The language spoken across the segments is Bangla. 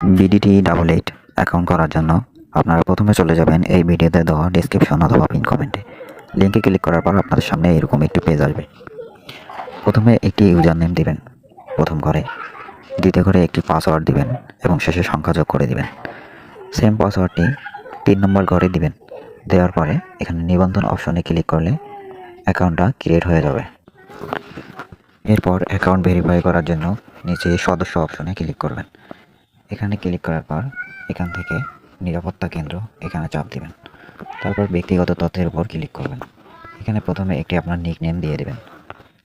বিডিটি ডাবল এইট অ্যাকাউন্ট করার জন্য আপনারা প্রথমে চলে যাবেন এই ভিডিওতে দেওয়া ডিসক্রিপশন অথবা পিন কমেন্টে লিঙ্কে ক্লিক করার পর আপনাদের সামনে এরকম একটি পেজ আসবে। প্রথমে একটি ইউজার নেম দিবেন, প্রথম ঘরে। দ্বিতীয় ঘরে একটি পাসওয়ার্ড দিবেন এবং শেষে সংখ্যা যোগ করে দিবেন। সেম পাসওয়ার্ডটি তিন নম্বর ঘরে দিবেন। দেওয়ার পরে এখানে নিবন্ধন অপশনে ক্লিক করলে অ্যাকাউন্টটা ক্রিয়েট হয়ে যাবে। এরপর অ্যাকাউন্ট ভেরিফাই করার জন্য নিচে সদস্য অপশনে ক্লিক করবেন। এখানে ক্লিক করার পর এখান থেকে নিরাপত্তা কেন্দ্র এখানে চাপ দিবেন। তারপর ব্যক্তিগত তথ্যের উপর ক্লিক করবেন। এখানে প্রথমে একটি আপনার নিক নেম দিয়ে দেবেন।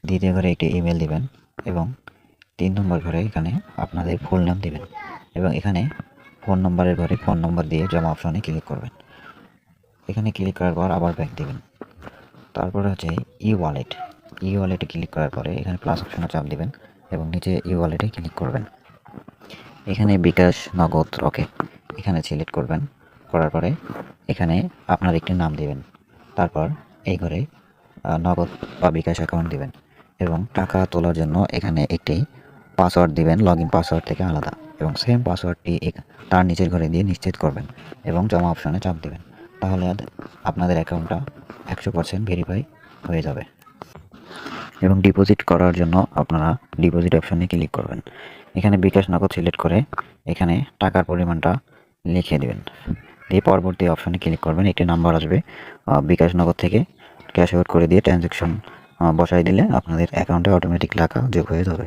দ্বিতীয় ঘরে একটি ইমেল দিবেন এবং তিন নম্বর ঘরে এখানে আপনাদের ফুল নাম দিবেন এবং এখানে ফোন নম্বরের ঘরে ফোন নম্বর দিয়ে জমা অপশনে ক্লিক করবেন। এখানে ক্লিক করার পর আবার ব্যাক দিবেন। তারপরে হচ্ছে ই ওয়ালেট ই ওয়ালেটে ক্লিক করার পরে এখানে প্লাস অপশনে চাপ দিবেন এবং নিচে ই ওয়ালেটে ক্লিক করবেন। এখানে বিকাশ নগদ রকেট এখানে সিলেক্ট করবেন, করার পরে এখানে আপনার একটি নাম দিবেন। তারপর এই ঘরে নগদ বা বিকাশ অ্যাকাউন্ট দিবেন এবং টাকা তোলার জন্য এখানে একটি পাসওয়ার্ড দিবেন লগ ইন পাসওয়ার্ড থেকে আলাদা এবং সেম পাসওয়ার্ডটি তার নিচের ঘরে দিয়ে নিশ্চিত করবেন এবং জমা অপশনে চাপ দিবেন। তাহলে আপনাদের অ্যাকাউন্টটা একশো পার্সেন্ট ভেরিফাই হয়ে যাবে। এবং ডিপোজিট করার জন্য আপনারা ডিপোজিট অপশনে ক্লিক করবেন। এখানে বিকাশ নগদ সিলেক্ট করে এখানে টাকার পরিমাণটা লিখে দেবেন। দিয়ে পরবর্তী অপশনে ক্লিক করবেন, একটি নাম্বার আসবে। বিকাশ নগদ থেকে ক্যাশ আউট করে দিয়ে ট্রানজ্যাকশন বসাই দিলে আপনাদের অ্যাকাউন্টে অটোমেটিক টাকা যোগ হয়ে যাবে।